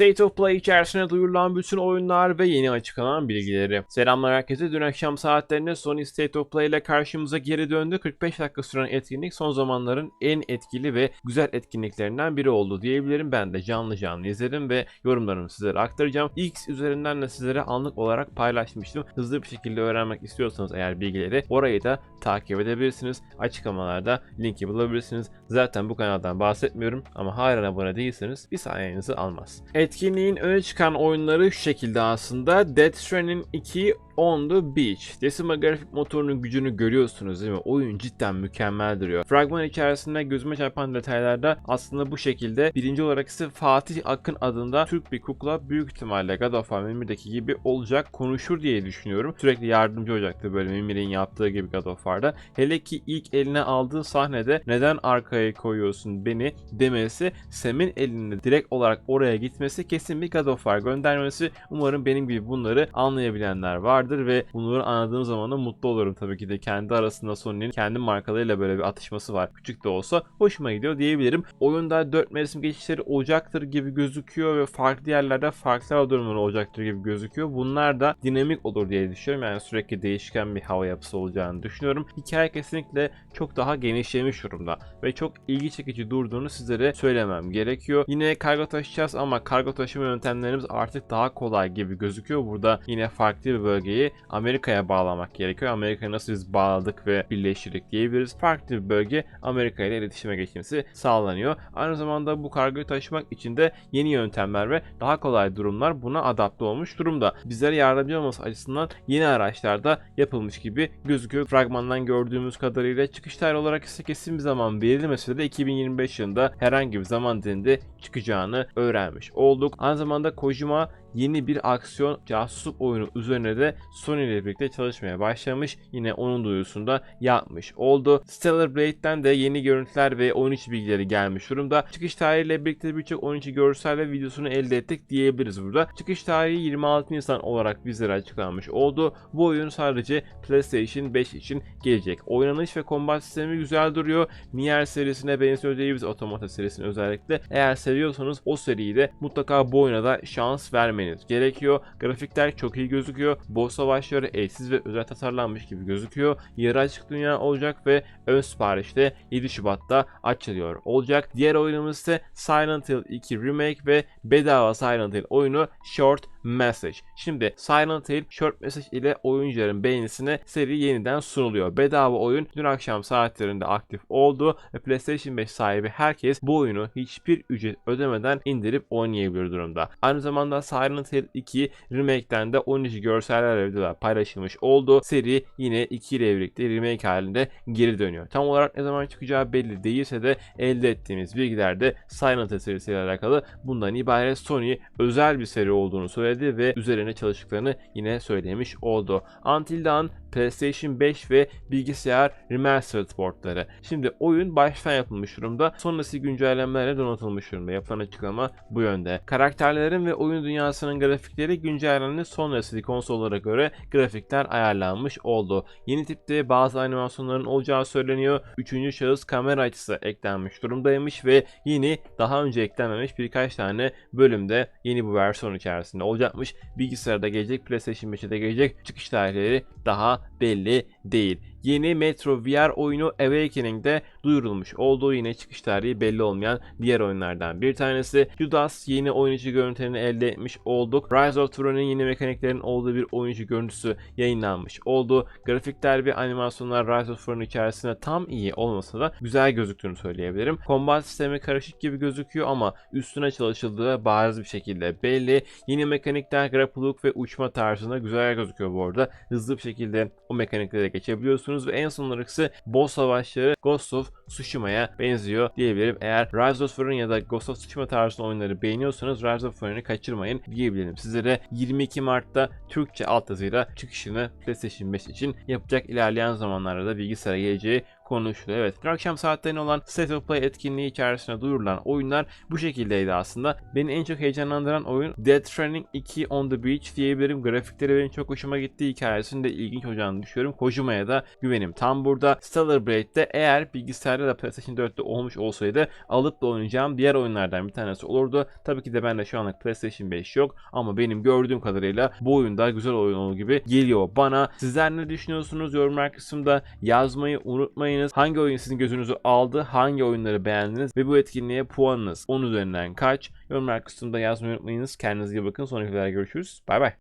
State of Play içerisinde duyurulan bütün oyunlar ve yeni açıklanan bilgileri. Selamlar herkese. Dün akşam saatlerinde Sony State of Play ile karşımıza geri döndü. 45 dakika süren etkinlik son zamanların en etkili ve güzel etkinliklerinden biri oldu diyebilirim. Ben de canlı canlı izledim ve yorumlarımı sizlere aktaracağım. X üzerinden de sizlere anlık olarak paylaşmıştım. Hızlı bir şekilde öğrenmek istiyorsanız eğer bilgileri orayı da takip edebilirsiniz. Açıklamalarda linki bulabilirsiniz. Zaten bu kanaldan bahsetmiyorum ama halen abone değilseniz bir saniyenizi almaz. Etkinliğin öne çıkan oyunları şu şekilde aslında. Death Stranding 2 On the Beach. Decima grafik motorunun gücünü görüyorsunuz değil mi? Oyun cidden mükemmel duruyor. Fragman içerisinde gözüme çarpan detaylarda aslında bu şekilde. Birinci olarak ise Fatih Akın adında Türk bir kukla büyük ihtimalle God of War Mimir'deki gibi olacak konuşur diye düşünüyorum. Sürekli yardımcı olacaktı böyle Mimir'in yaptığı gibi God of War'da. Hele ki ilk eline aldığı sahnede neden arkaya koyuyorsun beni demesi Sam'in elinde direkt olarak oraya gitmesi kesin bir God of War göndermesi. Umarım benim gibi bunları anlayabilenler vardır ve bunları anladığım zaman da mutlu olurum tabii ki de. Kendi arasında Sony'nin kendi markalarıyla böyle bir atışması var. Küçük de olsa hoşuma gidiyor diyebilirim. Oyunda 4 mevsim geçişleri olacaktır gibi gözüküyor ve farklı yerlerde farklı hava durumları olacaktır gibi gözüküyor. Bunlar da dinamik olur diye düşünüyorum. Yani sürekli değişken bir hava yapısı olacağını düşünüyorum. Hikaye kesinlikle çok daha genişlemiş durumda ve çok ilgi çekici durduğunu sizlere söylemem gerekiyor. Yine kargo taşıyacağız ama kargo taşıma yöntemlerimiz artık daha kolay gibi gözüküyor. Burada yine farklı bir bölgeyi Amerika'ya bağlamak gerekiyor. Amerika'ya nasıl biz bağladık ve birleştirdik diyebiliriz. Farklı bir bölge Amerika ile iletişime geçmesi sağlanıyor. Aynı zamanda bu kargoyu taşımak için de yeni yöntemler ve daha kolay durumlar buna adapte olmuş durumda. Bizlere yardımcı olması açısından yeni araçlarda yapılmış gibi gözüküyor. Fragmandan gördüğümüz kadarıyla çıkış tarihi olarak ise kesin bir zaman verilmese de 2025 yılında herhangi bir zaman dilinde çıkacağını öğrenmiş olduk. Aynı zamanda Kojima yeni bir aksiyon casusluk oyunu üzerine de Sony ile birlikte çalışmaya başlamış. Yine onun duyurusunda yapmış oldu. Stellar Blade'den de yeni görüntüler ve oyun içi bilgileri gelmiş durumda. Çıkış tarihiyle birlikte birçok oyun içi görsel ve videosunu elde ettik diyebiliriz burada. Çıkış tarihi 26 Nisan olarak bizlere açıklanmış oldu. Bu oyun sadece PlayStation 5 için gelecek. Oynanış ve kombat sistemi güzel duruyor. Nier serisine benziyor diyebiliriz Automata serisine özellikle. Eğer seviyorsanız o seriyi de mutlaka bu oyuna da şans vermeniz gerekiyor. Grafikler çok iyi gözüküyor. Boss savaşları eşsiz ve özel tasarlanmış gibi gözüküyor. Yarı açık dünya olacak ve ön siparişte 7 Şubat'ta açılıyor olacak. Diğer oyunumuz ise Silent Hill 2 Remake ve bedava Silent Hill oyunu Short Message. Şimdi Silent Hill Short Message ile oyuncuların beğenisine seri yeniden sunuluyor. Bedava oyun dün akşam saatlerinde aktif oldu ve PlayStation 5 sahibi herkes bu oyunu hiçbir ücret ödemeden indirip oynayabilir durumda. Aynı zamanda Silent Hill 2 Remake'den de oyuncu görseller ve videolar paylaşılmış oldu. Seri yine 2 ile birlikte remake halinde geri dönüyor. Tam olarak ne zaman çıkacağı belli değilse de elde ettiğimiz bilgilerde Silent Hill serisiyle alakalı bundan ibaret Sony özel bir seri olduğunu söyledi ve üzerine çalıştıklarını yine söylemiş oldu. Until Dawn PlayStation 5 ve bilgisayar remastered portları. Şimdi oyun baştan yapılmış durumda. Sonrası güncellemelerle donatılmış durumda. Yapılan açıklama bu yönde. Karakterlerin ve oyun dünyasının grafikleri güncellendi. Sonrası konsollara göre grafikler ayarlanmış oldu. Yeni tipte bazı animasyonların olacağı söyleniyor. Üçüncü şahıs kamera açısı eklenmiş durumdaymış ve yeni daha önce eklenmemiş birkaç tane bölümde yeni bu versiyon içerisinde olacakmış. Bilgisayarda gelecek, PlayStation 5'e de gelecek. Çıkış tarihleri daha belli değil. Yeni Metro VR oyunu Awakening'de duyurulmuş olduğu yine çıkış tarihi belli olmayan diğer oyunlardan bir tanesi. Judas yeni oyuncu görüntülerini elde etmiş olduk. Rise of Tron'un yeni mekaniklerin olduğu bir oyuncu görüntüsü yayınlanmış oldu. Grafikler ve animasyonlar Rise of Tron içerisinde tam iyi olmasa da güzel gözüktüğünü söyleyebilirim. Kombat sistemi karışık gibi gözüküyor ama üstüne çalışıldığı bariz bir şekilde belli. Yeni mekanikler grapple ve uçma tarzında güzel gözüküyor bu arada. Hızlı bir şekilde o mekaniklere geçebiliyorsunuz ve en son olarak ise boss savaşları Ghost of Tsushima'ya benziyor diyebilirim. Eğer Rise of Iron ya da Ghost of Tsushima tarzında oyunları beğeniyorsanız Rise of Iron'ı kaçırmayın diyebilirim. Sizlere 22 Mart'ta Türkçe altyazıyla çıkışını PlayStation 5 için yapacak ilerleyen zamanlarda da bilgisayara geleceği konuşuluyor. Evet dün akşam saatlerine olan State of Play etkinliği içerisinde duyurulan oyunlar bu şekildeydi aslında. Beni en çok heyecanlandıran oyun Death Stranding 2 On The Beach diyebilirim. Grafikleri benim çok hoşuma gitti. Hikayesinin de ilginç olacağını düşünüyorum. Kojima'ya da güvenim tam burada. Stellar Blade'de eğer bilgisayar bilgisayarda da PlayStation 4'te olmuş olsaydı alıp da oynayacağım diğer oyunlardan bir tanesi olurdu. Tabii ki de bende şu anlık PlayStation 5 yok ama benim gördüğüm kadarıyla bu oyun da güzel oyun olur gibi geliyor bana. Sizler ne düşünüyorsunuz? Yorumlar kısmında yazmayı unutmayınız. Hangi oyun sizin gözünüzü aldı? Hangi oyunları beğendiniz? Ve bu etkinliğe puanınız 10 üzerinden kaç? Yorumlar kısmında yazmayı unutmayınız. Kendinize iyi bakın. Sonraki videoda görüşürüz. Bay bay.